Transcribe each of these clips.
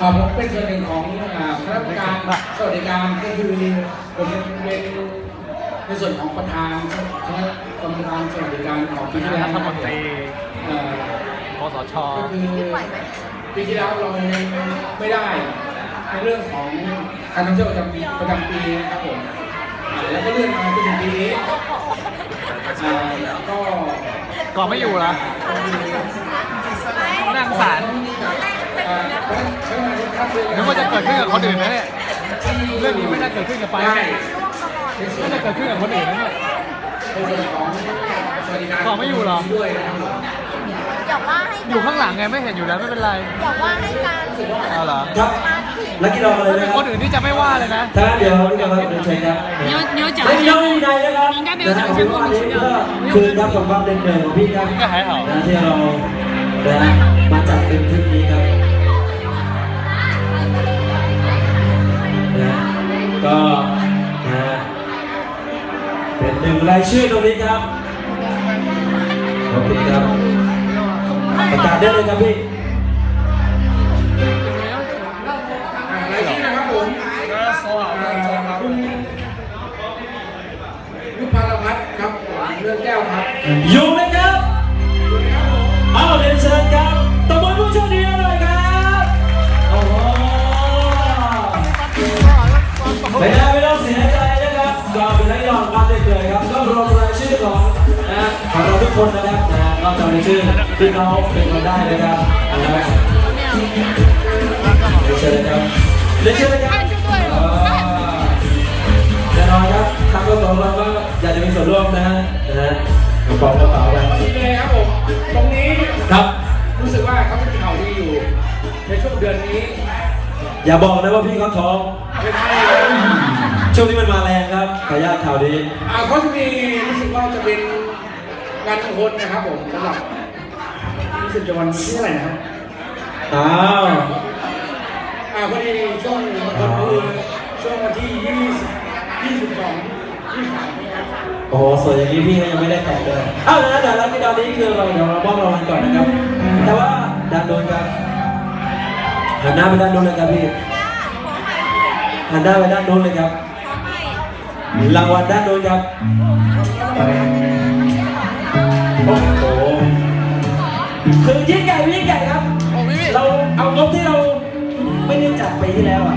อ่าผมเป็นส่วนหนึ่งของอ่าคณะกรรมการสวัสดิการก็คือผมเป็นเป็นในส่วนของประธานคณะกรรมการสวัสดิการของปีที่แล้วรัฐมนตรีเอ่อคสช ก็คือปีที่แล้วเราไม่ได้ในเรื่องของการท่องเที่ยวประจำประจำปีนะครับผมอ่าแล้วก็เลื่อนมาจนถึงปีนี้อ่าก็ ก่อนไม่อยู่เหรอ น่าสงสารอ่าใช้งา นึกว่าจะเกิดขึ้นกับคนอื่นนะเนี่ยเรื่องนี้ไม่น่าเกิดขึ้นกับไปนไม่น่าเกิดขึ้นกับคนอื่นนะเนี่ยต่อไม่อยู่หรออยากว่าให้อยู่ข้างหลังไงไม่เห็นอยู่แล้วไม่เป็นไรอยากว่าให้การเอาเหรอล้วกี้ดอเลยนะครับคนอื่นที่จะไม่ว่าเลยนะถ้าเดี๋ยวที่ยวเราเดินเชิญครับเดี๋ยวจะไม่ต้องมีใดนะครับเดี๋ยวทางคุณว่านี้ก็คือรับความเด่นเด่นของพี่ครับที่เรานะมาจัดเป็นทริปนี้ครับ รายชื่อตรงนี้ครับขอบคุณครับ ประกาศได้เลยครับพี่อ่ารายชื่อนะครับผมอ่าคุณยุพารพัฒน์ครับผมเรื่องแก้วครับอยู่ไหมครับเอาเรียนเชิญครับตบมือผู้โชคดีหน่อยครับโอ้โหไม่ได้ไม่ต้องเสียใจนะครับ ก็เป็นนักกีฬาของบ้านได้เลยครับก็รวมรายชื่อของนะของเราทุกคนนะครับนะก็จำรายชื่อที่เขาเป็นคนได้นะครับนะเรียนเชิญครับเรียนเชิญครับอ่าแน่นอนครับทางกระเป๋าเราก็อยากจะมีส่วนร่วมนะฮะนะฮะกระเป๋ากระเป๋าไปนี่เลยครับผมตรงนี้ครับรู้สึกว่าเขาเป็นข่าวดีอยู่ ในช่วงเดือนนี้ อย่าบอกนะว่าพี่เขาท้องไม่ใช่ ช่วงนี้มันมาแรงครับขออนุญาตข่าวดีอ่าเขาจะมีรู้สึกว่าจะเป็นงานมงคลนะครับผมสำหรับรู้สึกจะวันที่เท่าไหร่นะครับอ้าวอ่าพอดีช่วงวันคือช่วงวันที่ยี่สิบยี่สิบสองยี่สิบสามนะครับโอ้โหสวยอย่างนี้พี่ก็ยังไม่ได้แต่งเลยอ้าวเดี๋ยวนะเดี๋ยวนะพี่ดาวนี้คือเราเดี๋ยวเราบ้องรางวัลก่อนนะครับ แต่ว่าด้านโน้นครับหันหน้าไปด้านโน้นเลยครับพี่หันหน้าไปด้านโน้นเลยครับ รางวัลด้านโน้นครับ โอ้โห คือยิ่งใหญ่ยิ่งใหญ่ครับ เราเอางบที่เราไม่ได้จัดไปที่แล้วอะ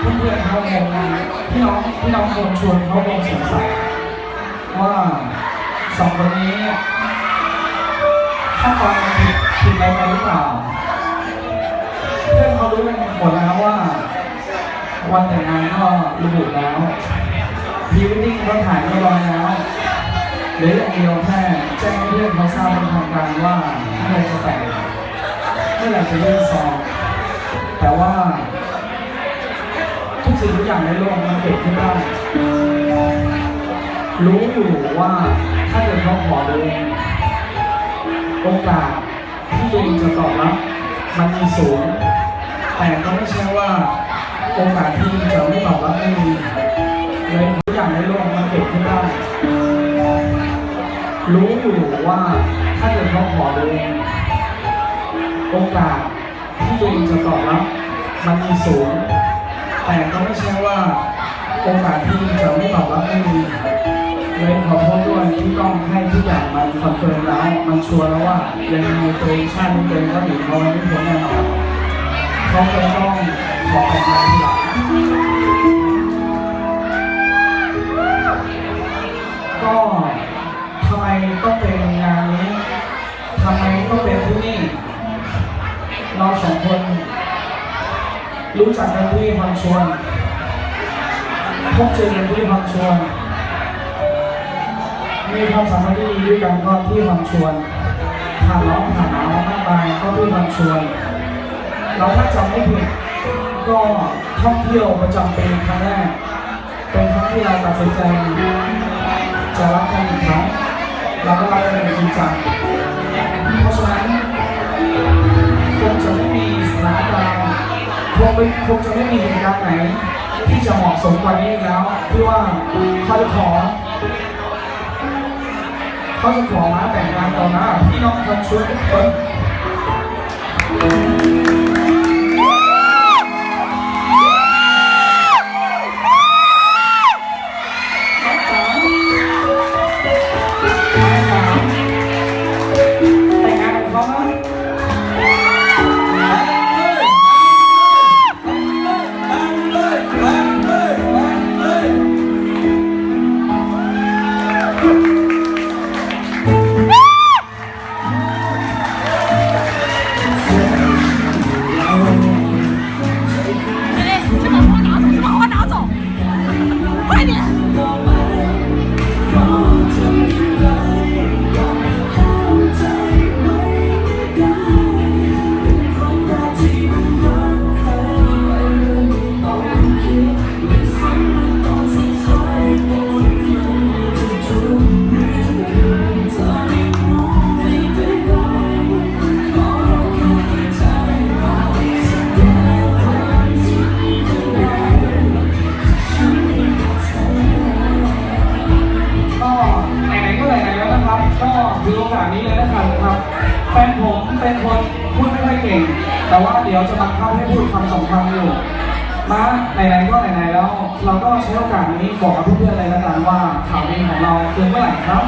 เพื่อนๆเขาคงพี่น้องพี่น้องคนชวนเขาคงสงสัยว่าสองคนนี้ขั้นตอนมันผิดผิดอะไรไปหรือเปล่าเพื่อนเขารู้กันหมดแล้วว่า วันแต่งงานก็ระบุแล้วพรีเวดดิ้งก็ถ่ายเรียบร้อยแล้วเหลืออย่างเดียวแค่แจ้งเพื่อนเขาทราบเป็นทางการว่าเมื่อไรจะแต่งเมื่อไหรจะยื่นซองแต่ว่า สิ่งทุกอย่างในโลกมันเกิดขึ้นได้ รู้อยู่ว่าถ้าเกิดเขาขอเองโอกาสที่ตัวเองจะตอบรับมันมีสูง แต่ก็ไม่ใช่ว่าโอกาสที่จะไม่ตอบรับไม่มีเลยทุกอย่างในโลกมันเกิดขึ้นได้ รู้อยู่ว่าถ้าเกิดเขาขอเองโอกาสที่ตัวเองจะตอบรับมันมีสูง แต่ก็ไม่ใช่ว่าโอกาสที่จะไม่ตอบรับไม่มีเลยขอโทษด้วยที่ต้องให้ทุกอย่างมันคอนเฟิร์มแล้วมันชัวร์แล้วว่ายังไงตัวเองชาตินี้ตัวเองก็หนีเขาไม่พ้นแน่นอนเขาเลยต้องขอแต่งงาทีหลังก็ทำไมต้องเป็นงานนี้ทำไมต้องเป็นที่นี่เราสองคน รู้จักกันที่พังชวนพบเจอกันที่พังชวน มีความสัมพันธ์ที่ดีด้วยกันก็ที่พังชวนผ่านร้องผ่านหนาวมากมายก็ที่พังชวน เราถ้าจำไม่ผิดก็ท่องเที่ยวประจำปีครั้งแรกเป็นครั้งที่เราตัดสินใจจะรักกันอีกครั้งเราก็รักกันอย่างจริงจังเพราะฉะนั้นคงจะไม่มีสถานการณ์ คงไม่คงจะไม่มีเหตุการณ์ไหน ที่จะเหมาะสมกว่านี้อีกแล้วที่ว่าเขาจะขอเขาจะขอมาแต่งงานต่อหน้าพี่น้องคนชุดทุกคน เป็นคนพูดไม่ค่อยเก่ง แต่ว่าเดี๋ยวจะบังคับให้พูดคำสองคำอยู่มาไหนๆก็ไหนๆแล้ว เราก็ใช้โอกาสนี้บอกกับเพื่อนๆเลยละกันว่าข่าวดีของเราคือเมื่อไหร่ครับ